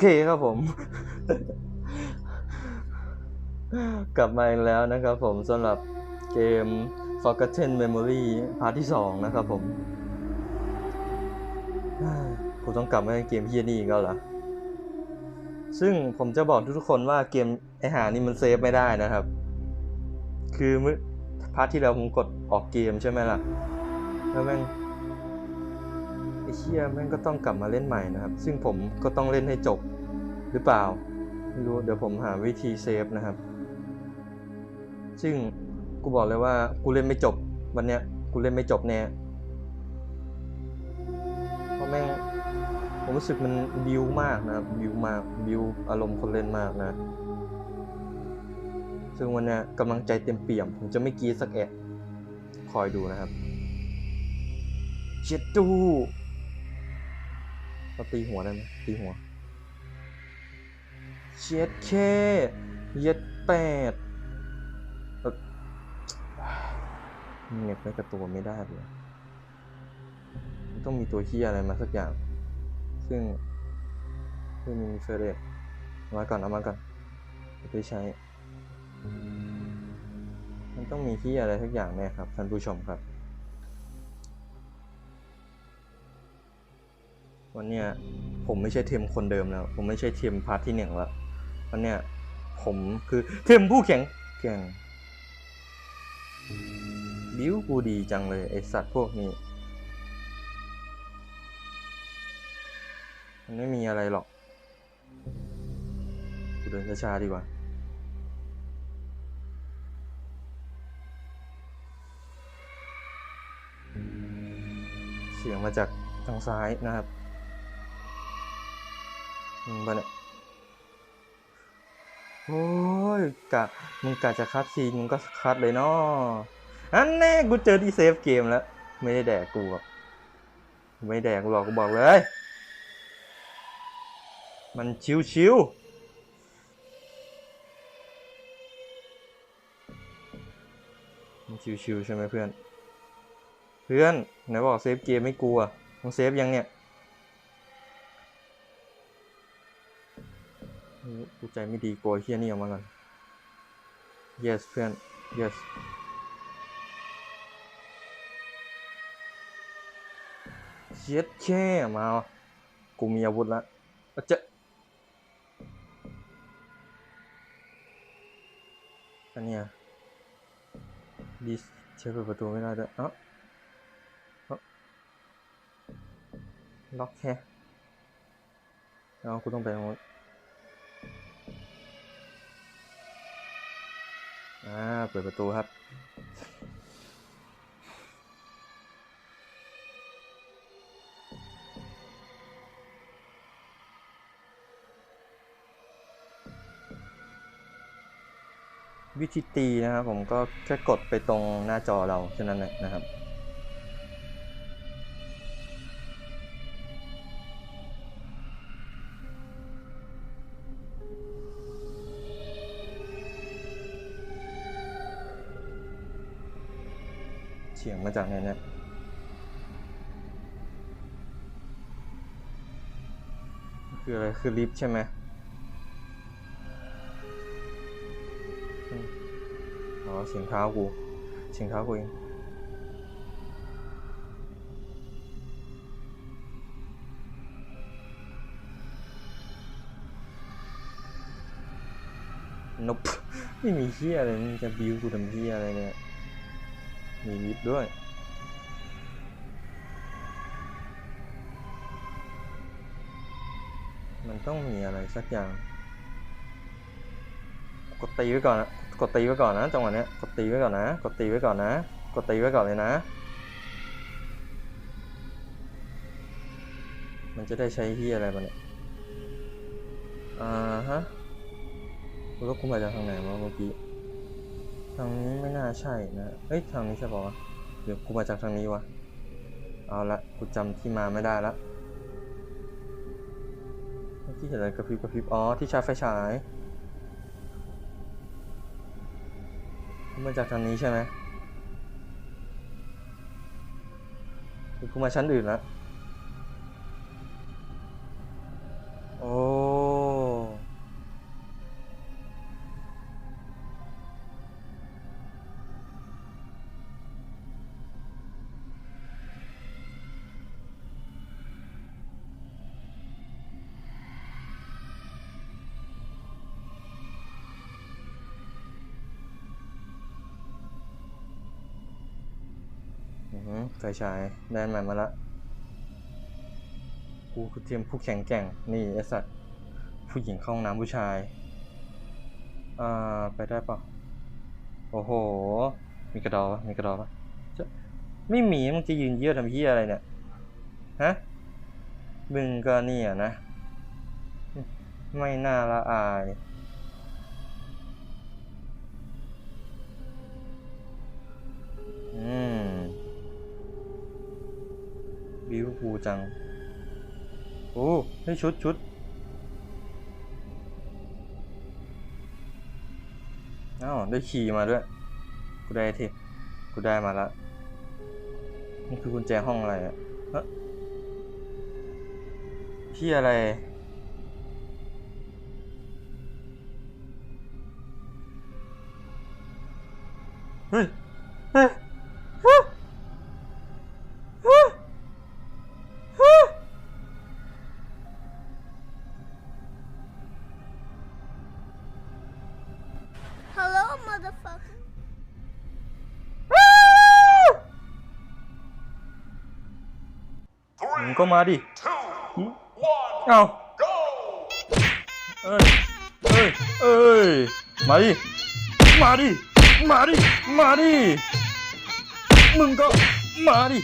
เคครับผม กลับมาอีกแล้วนะครับผมสำหรับเกม Forgotten Memory พาร์ทที่ 2 นะครับผมกูต้องกลับมาเล่นเกมเฮียนี่อีกแล้วเหรอ ซึ่งผมจะบอกทุกๆคนว่าเกมไอหานี่มันเซฟไม่ได้นะครับ คือเมื่อพาร์ทที่แล้วผมกดออกเกมใช่ไหมล่ะ แล้วแม่ง ไอเชี่ยแม่งก็ต้องกลับมาเล่นใหม่นะครับ ซึ่งผมก็ต้องเล่นให้จบหรือเปล่าไม่รู้เดี๋ยวผมหาวิธีเซฟนะครับ ซึ่งกูบอกเลยว่ากูเล่นไม่จบวันเนี้ยกูเล่นไม่จบแน่เพราะแม่งผมรู้สึกมันบิวมากนะครับ บิวมากบิวอารมณ์คนเล่นมากนะ ซึ่งวันเนี้ยกำลังใจเต็มเปี่ยม ผมจะไม่กีสักแอะ คอยดูนะครับเจ็ดดู เราตีหัวได้ไหมตีหัวเจ็ดเคเย็ดแปดเอ่อเน็บไว้กับตัวไม่ได้เลยมันต้องมีตัวเฮียอะไรมาสักอย่าง ซึ่งไม่มีเฟรเรตเอามาก่อนเอามาก่อนเดี๋ยวไปใช้ มันต้องมีที่อะไรสักอย่างแน่ครับท่านผู้ชมครับ วันเนี้ยผมไม่ใช่เทมคนเดิมแล้ว ผมไม่ใช่เทมพาร์ทที่หนึ่งแล้ววันเนี้ยผมคือเทมผู้แข็งแกร่งบิ้วกูดีจังเลยไอสัตว์พวกนี้ มันไม่มีอะไรหรอก กูเดินช้าๆดีกว่า เสียงมาจากทางซ้ายนะครับ มึงปะเนี่ยโอ้ยกะมึงกะจะคัดซีนมึงก็คัดเลยเนาะอันแน่กูเจอที่เซฟเกมแล้ว ไม่ได้แดกกูหรอกไม่แดกกูหรอกกูบอกเลย มันชิวๆมันชิวๆใช่ไหมเพื่อน เพื่อนไหนบอกเซฟเกมไม่กลัวมึงเซฟยังเนี่ย กูใจไม่ดีกลัวเฮียนี่ออกมาก่อน yes เพื่อน yes เช็ดแค่มา กูมีอาวุธแล้วอะเจะอันเนี้ยดีเช็คเปิดประตูไม่ได้ด้วยเอ้าล็อกแค่แล้วกูต้องไปตรงนู้น อ่า เปิดประตูครับ วิธีตีนะครับผมก็แค่กดไปตรงหน้าจอเราแค่นั้นแหละนะครับ สียงมาจากไหนเนี่ยคืออะไร คือลิฟต์ใช่ไหมอ๋อเสียงเท้ากู เสียงเท้ากูเองนบไม่มีเฮียอะไรมึงจะบิวกูทำเฮียอะไรเนี่ย มีลิฟด้วย มันต้องมีอะไรสักอย่าง กดตีไว้ก่อนนะกดตีไว้ก่อนนะจังหวะเนี้ย กดตีไว้ก่อนนะ กดตีไว้ก่อนนะ กดตีไว้ก่อนเลยนะ มันจะได้ใช้ที่อะไรบ้างเนี่ยอ่าฮะแล้วกูมาจากทางไหนวะเมื่อกี้ ทางนี้ไม่น่าใช่นะเอ้ยทางนี้ใช่ปะวะเดี๋ยวกูมาจากทางนี้วะเอาละกูจำที่มาไม่ได้ละเมื่เห็นอะไรกระพริบกระพริบอ๋อที่ชาร์จไฟฉายกูมาจากทางนี้ใช่ไหมหรือกูมาชั้นอื่นละ ฟฉายได้ใหม่มาละกูคือเตรียมผู้แข็งแกร่ง นี่ไอสัตว์ ผู้หญิงเข้าห้องน้ำผู้ชาย อ่า ไปได้ปะโอ้โห มีกระดอปะมีกระดอปะจะไม่มีมึงจะยืนเยี่ยวทำเหี้ยอะไรเนี่ย ฮะ มึงก็เนี่ยนะ ไม่น่าละอายอืม บิวฟูจัง โอ้ให้ชุดชุดอ้าวได้ขี่มาด้วย กูได้ทปกูได้มาละนี่คือกุญแจห้องอะไรอะฮ้ยพี่อะไร เฮ้ย เฮ้ย ก็มาดิ two, เอ้า go! เอ้ยเอ้ยเอ้ย มาดิ มาดิ มาดิ มาดิ มึงก็มาดิ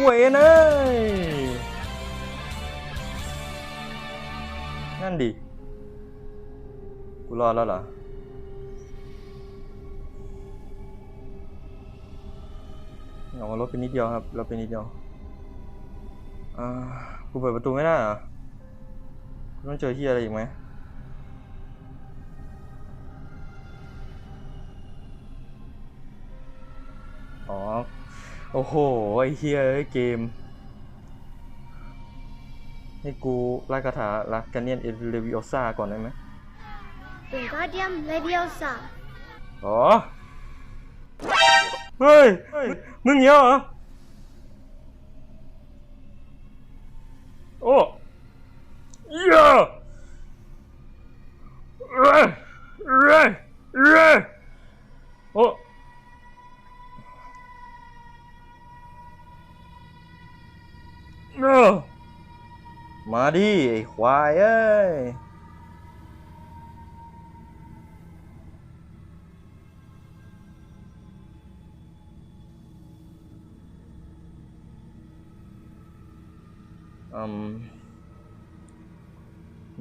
เวนเอ้ยนั่นดิ กูรอดแล้วเหรอเอารถไปนิดเดียวครับรถไปนิดเดียว อ่ากูเปิดประตูไม่ได้เหรอกูต้องเจอที่อะไรอีกไหมอ๋อ โอ้โห ไอ้เฮียเอ้ยเกม ให้กูไล่คาถาลักกันเนียนเอเลวิโอซาก่อนได้ไหม Wingardium Leviosa. อ๋อ เฮ้ย มึงเหี้ยเหรอ โอ้เหี้ยเร่เร่เร่โอ้เออมาดิไอ้ควายเอ้ย ม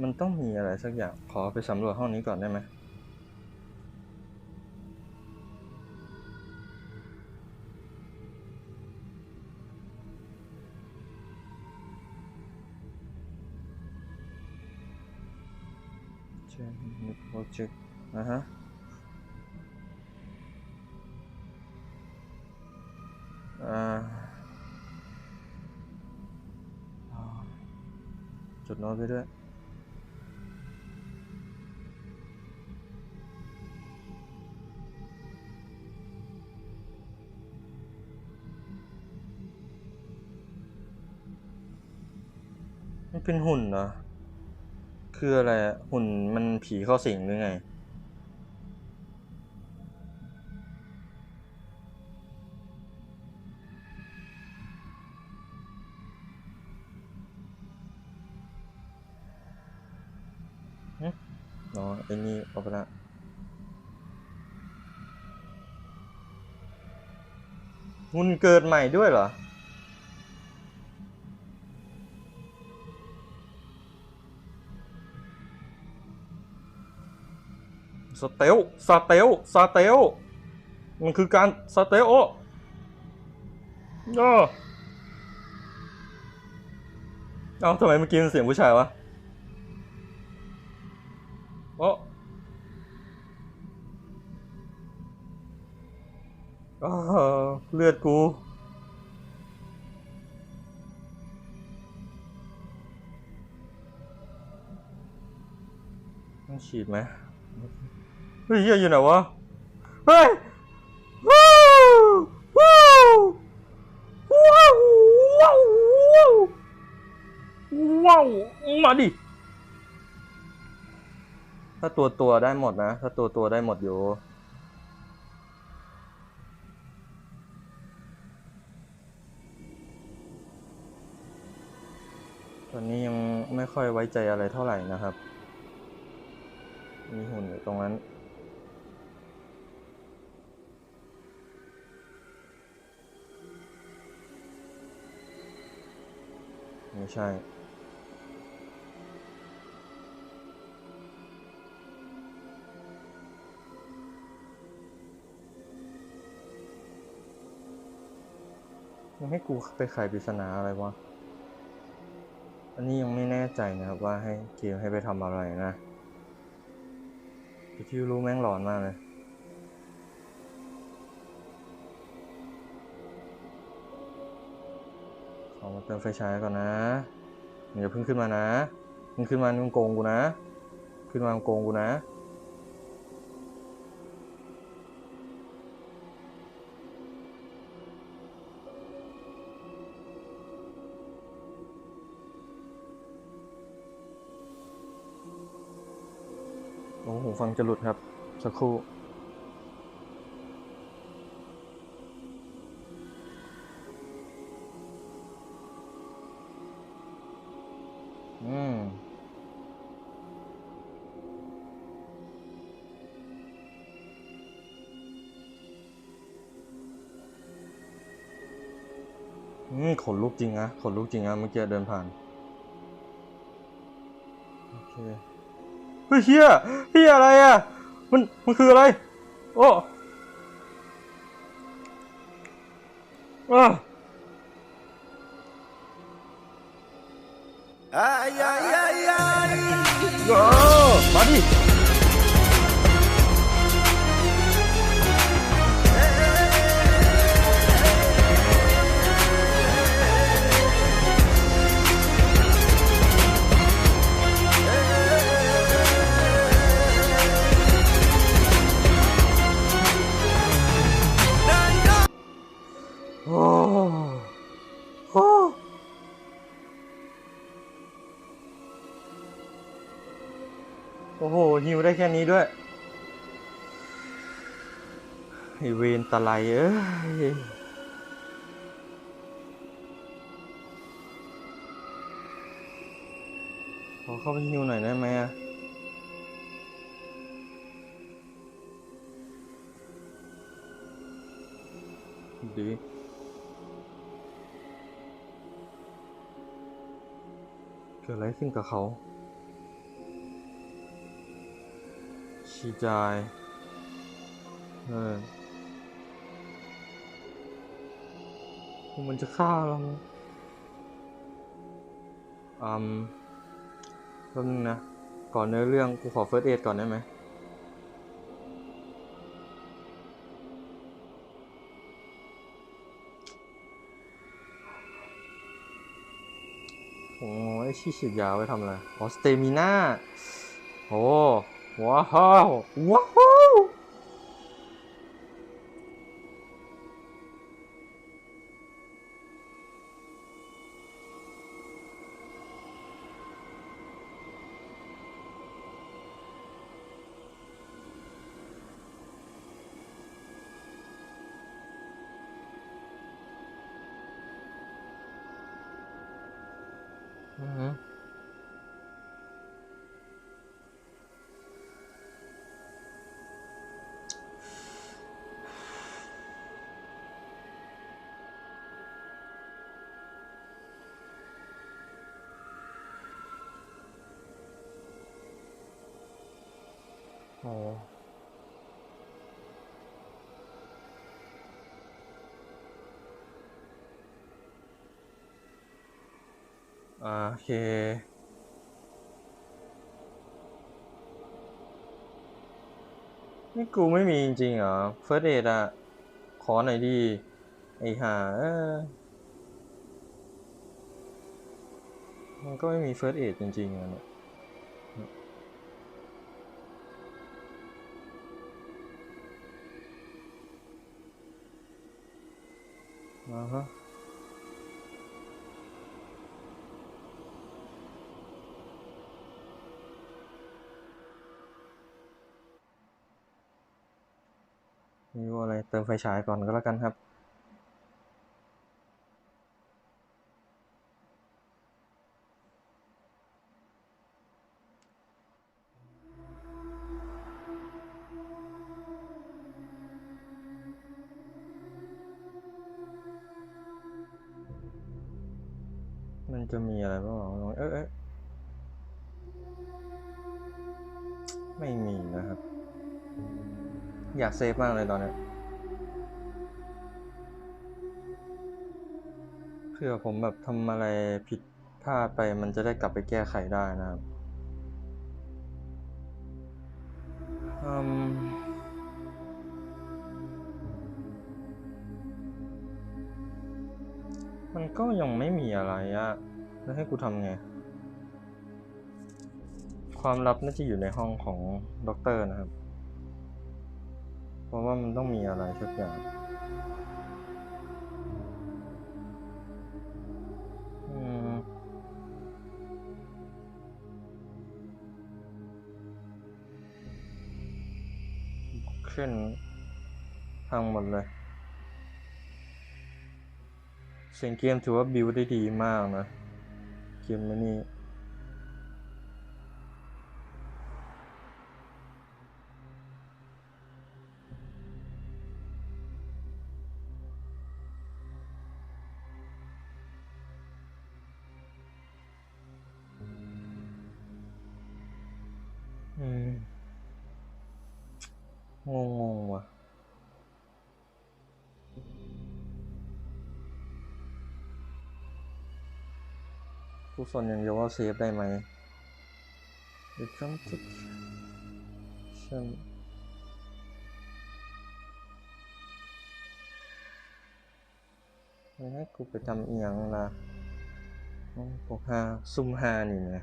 มันต้องมีอะไรสักอย่าง ขอไปสำรวจห้องนี้ก่อนได้ไหมเช่นนิโปรเจกต์นะฮะอ่า จดโน้ตไปด้วย ไม่เป็นหุ่นเหรอ คืออะไรอะหุ่นมันผีเข้าสิงหรือไง หุ่นเกิดใหม่ด้วยเหรอ สเตลสเตลสเตลมันคือการสเตลโอ้เออเอ้าทำไมเมื่อกี้มันเสียงผู้ชายวะโอ้ เลือดกู ต้องฉีดไหมเฮ้ยเหี้ยอยู่ไหนวะ เฮ้ยว้าวว้าวว้าวว้าวว้าวมาดิ ถ้าตัวตัวได้หมดนะ ถ้าตัวตัวได้หมดอยู่ ตอนนี้ยังไม่ค่อยไว้ใจอะไรเท่าไหร่นะครับ มีหุ่นอยู่ตรงนั้น ไม่ใช่ยังให้กูไปไขปริศนาอะไรวะ อันนี้ยังไม่แน่ใจนะครับว่าให้เกมให้ไปทำอะไรนะแต่ที่รู้แม่งหลอนมากเลย ขอมาเติมไฟฉายก่อนนะอย่าเพิ่งขึ้นมานะ มึงขึ้นมามึงโกงกูนะ ขึ้นมามึงโกงกูนะ ฟังจะหลุดครับ สักครู่อืมอืมขนลุกจริงนะขนลุกจริงนะเมื่อกี้เดินผ่าน โอเค เฮ้ยเฮียเฮียอะไรอะ มัน มันคืออะไร โอ้อ้า Ay, ay, ay, ay. โอ้มาดิ โอ้โหหิวได้แค่นี้ด้วยไอเวนตะไลเอ้ยขอเข้าไปหิวหน่อยได้ไหมอะดีเกิดอะไรขึ้นกับเขา ชีจาย เออมันจะฆ่าเราอืมแป๊บนึงนะ ก่อนเนื้อเรื่องกูขอเฟิร์สเอดก่อนได้ไหมโอ้ยชี้ฉีดยาไว้ทำอะไร อ๋อ สเตมิน่า โอ้ ว้า โอ้อ่าโอเค นี่กูไม่มีจริงๆเหรอ เฟิร์สเอดอะขอหน่อยดี ไอ้ห่ามันก็ไม่มีเฟิร์สเอดจริงๆอะเนี่ย อ่าฮะไม่รู้อะไรเติมไฟฉายก่อนก็แล้วกันครับ ซฟมากเลยตอนเนี้ยเพื่อผมแบบทำอะไรผิดพลาดไปมันจะได้กลับไปแก้ไขได้นะครับมันก็ยังไม่มีอะไรอะแล้วให้กูทำไง ความลับน่าจะอยู่ในห้องของด็อกเตอร์นะครับ เพราะว่ามันต้องมีอะไรสักอย่างอืมขึ้นพังหมดเลยเสียงเกมถือว่าบิวได้ดีมากนะ เกมไม่นี่ งงงว่ะ ผู้สนอย่างเดียวว่าเซฟได้ไหม The jump to ฉันให้กูไปทำอีหยังล่ะโอ้พวกฮาซุ่มฮานี่ไง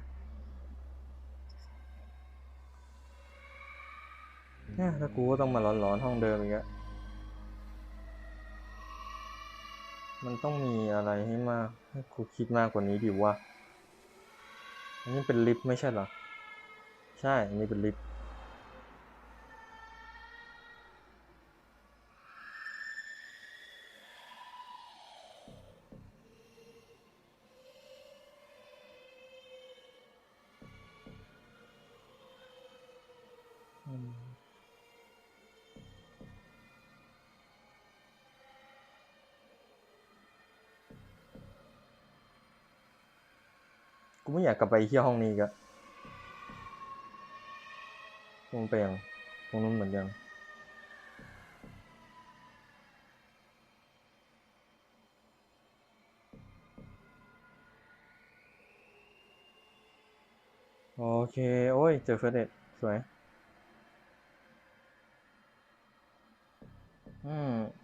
เนี่ยถ้ากูก็ต้องมาร้อนๆห้องเดิมอีกอะมันต้องมีอะไรให้มากให้กูคิดมากกว่านี้ดิวะ อันนี้เป็นลิฟต์ไม่ใช่เหรอ ใช่ อันนี้เป็นลิฟต์ ไม่อยากกลับไปที่ห้องนี้กอะตรงไปยังตรงนู้นเหมือนยังโอเค โอ้ย เจอเฟรเดตสวย อืม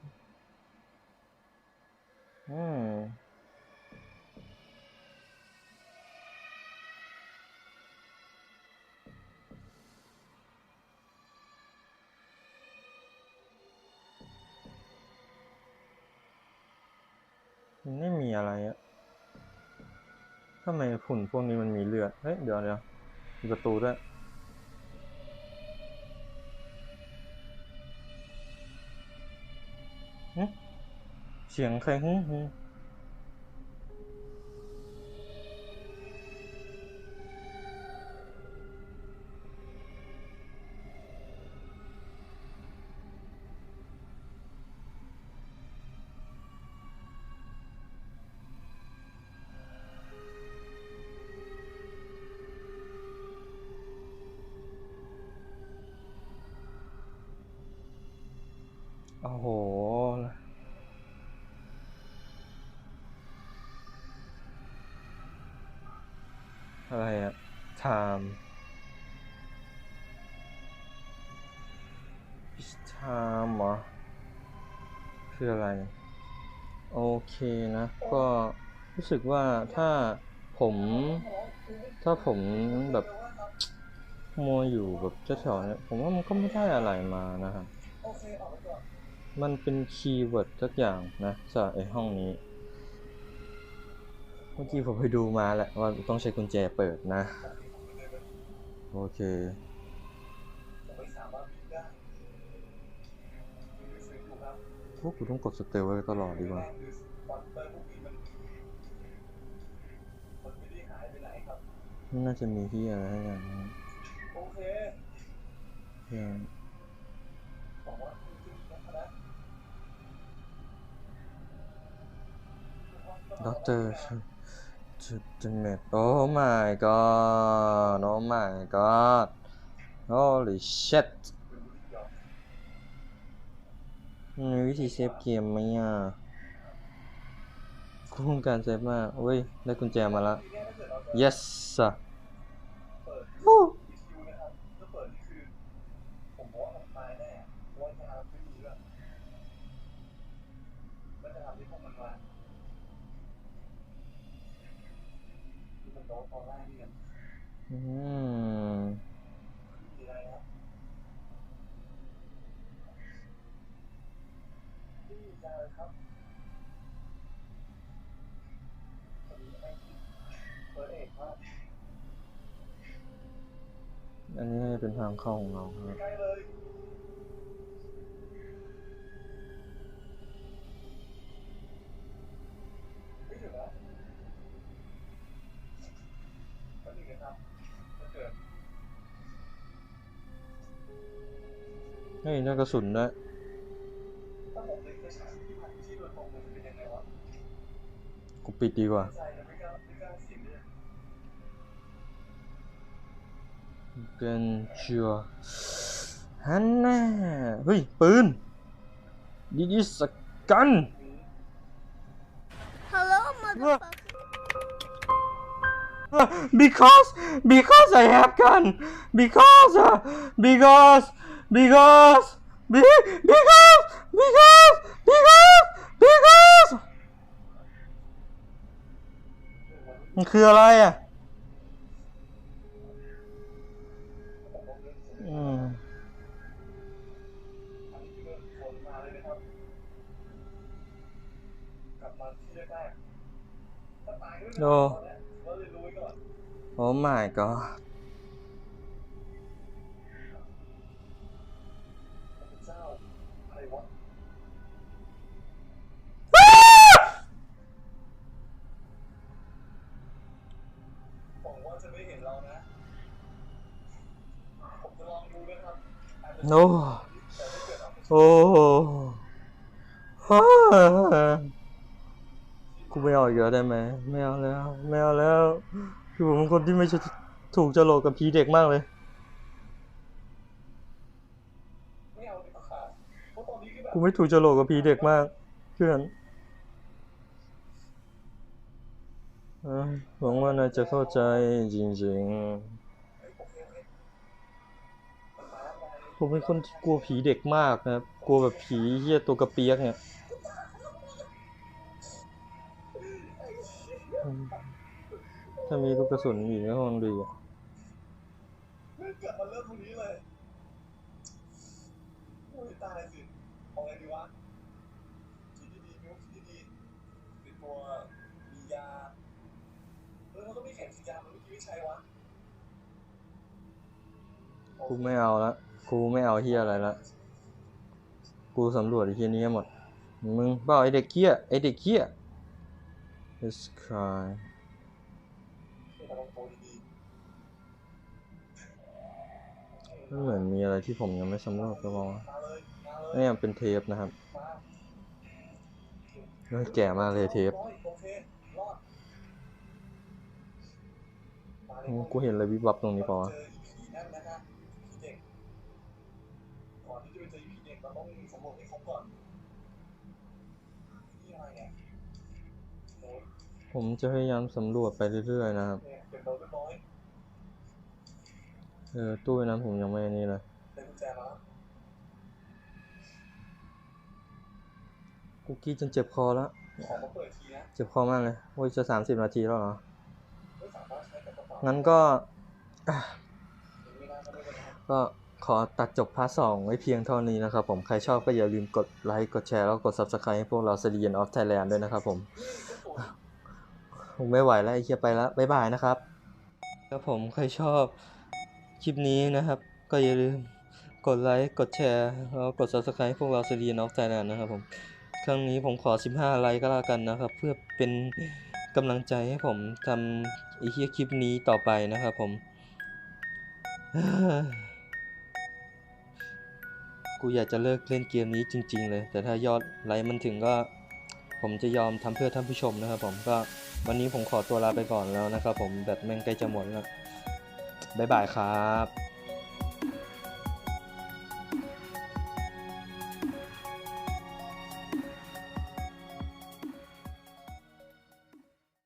มันไม่มีอะไรอะทำไมฝุ่นพวกนี้มันมีเลือด เฮ้ย เดี๋ยวเดี๋ยวมีประตูด้วยเสียงใครฮึฮึ โอ้โห อะไรอะ time Each time เหรอ คืออะไร โอเคนะ ก็รู้สึกว่าถ้าผม ถ้าผมแบบมัวอยู่แบบแถวๆเนี้ยผมว่ามันก็ไม่ได้อะไรมานะครับ มันเป็นคีย์เวิร์ดสักอย่างนะจากไอห้องนี้ เมื่อกี้ผมไปดูมาแหละว่าต้องใช้กุญแจเปิดนะ โอเคพวกกูต้องกดสเตลไว้ตลอดดีกว่าน่าจะมีที่อะไรให้กันนะโอเค ด็อกเตอร์จุดเม็ด Oh my god Oh my god Holy shit มีวิธีเซฟเกมไหมอะกูต้องการเซฟมากเว้ย ได้กุญแจมาแล้ว yes อะ อ้อืมอันนี้น่าจะเป็นทางเข้าของเราครับ ยน่ากระสุนด้วยกูปิดดีกว่าเป็นชัวฮันน่าเฮ้ย ปืนดีดีสกัน Hello, motherfucker. because because I have gun because uh, because because be- because because because because มันคืออะไรอะอืมโอ้ Oh my god โอ้โอ้ฮ่ากูไม่เอาอีกแล้ได้ไหมไม่เอาแล้ว ไม่เอาแล้ว คือผมเป็นคนที่ไม่ชถูกจรกกับผีเด็กมากเลยกูไม่ถูกจรกกับผีเด็กมากเพื่อนเอ้ยหวังว่านายจะเข้าใจจริงๆ ผมเป็นคนที่กลัวผีเด็กมากนะครับ กลัวแบบผีเหี้ยตัวกระเปียกเนี่ยถ้ามีลูกกระสุนอยู่ก็คงดีอะเกิดมาเริ่มตรงนี้เลยโอ้ยตายสิเอาไงดีวะคิดดีๆมิวคิดดีๆเป็นตัวมียาเออเราต้องมีเข็มฉียามันไม่คิดไม่ใช่วะกูไม่เอาละ กูไม่เอาเฮียอะไรละ กูสำรวจไอ้เฮียนี้หมด มึงเปล่าไอเด็กเกี้ยไอเด็กเกี้ย Let's cry เราต้องโตดีมันเหมือนมีอะไรที่ผมยังไม่สำรวจก็บอกนี่เป็นเทปนะครับมาแก่มากเลยเทปกูเห็นอะไรวิบวับตรงนี้ปล่าวะ ก่อนนี่อะไรเนี่ยโอ้ยผมจะพยายามสำรวจไปเรื่อยๆนะครับ เนี่ยเก็บเราเรียบร้อยเออตู้นั้นผมยังไม่อันนี้เลย ได้กุญแจมาแล้วกูกี้จนเจ็บคอแล้ว ขอมาเปิดทีนะเจ็บคอมากเลยโอ้ยจะสามสิบนาทีแล้วเหรอ ไม่สามารถใช้กับกระเป๋างั้นก็อะไม่ได้ก็ไม่เป็นไร ก็ ขอตัดจบพาร์ทสองไว้เพียงเท่านี้นะครับผม ใครชอบก็อย่าลืมกดไลค์ กดแชร์ แล้วกด subscribe ให้พวกเรา s เ e ียนออฟไทยแลนด์ด้วยนะครับผมผมไม่ไหวแล้วไอ้เคียไปแล้วบ๊ายบายนะครับครับผมใครชอบคลิปนี้นะครับ ก็อย่าลืมกดไลค์ กดแชร์ แล้วกด subscribe ให้พวกเรา s เ e ียนออฟไทยแลนด์นะครับผม ครั้งนี้ผมขอ 15 ไลค์ก็แล้วกันนะครับ เพื่อเป็นกำลังใจให้ผมทำไอ้เฮียคลิปนี้ต่อไปนะครับผม กูอยากจะเลิกเล่นเกมนี้จริง ๆ เลย แต่ถ้ายอดไลค์มันถึงก็ ผมจะยอมทำเพื่อท่านผู้ชมนะครับผมก็วันนี้ผมขอตัวลาไปก่อนแล้วนะครับผมแบตแม่งใกล้จะหมดแล้วบ๊ายบายครับ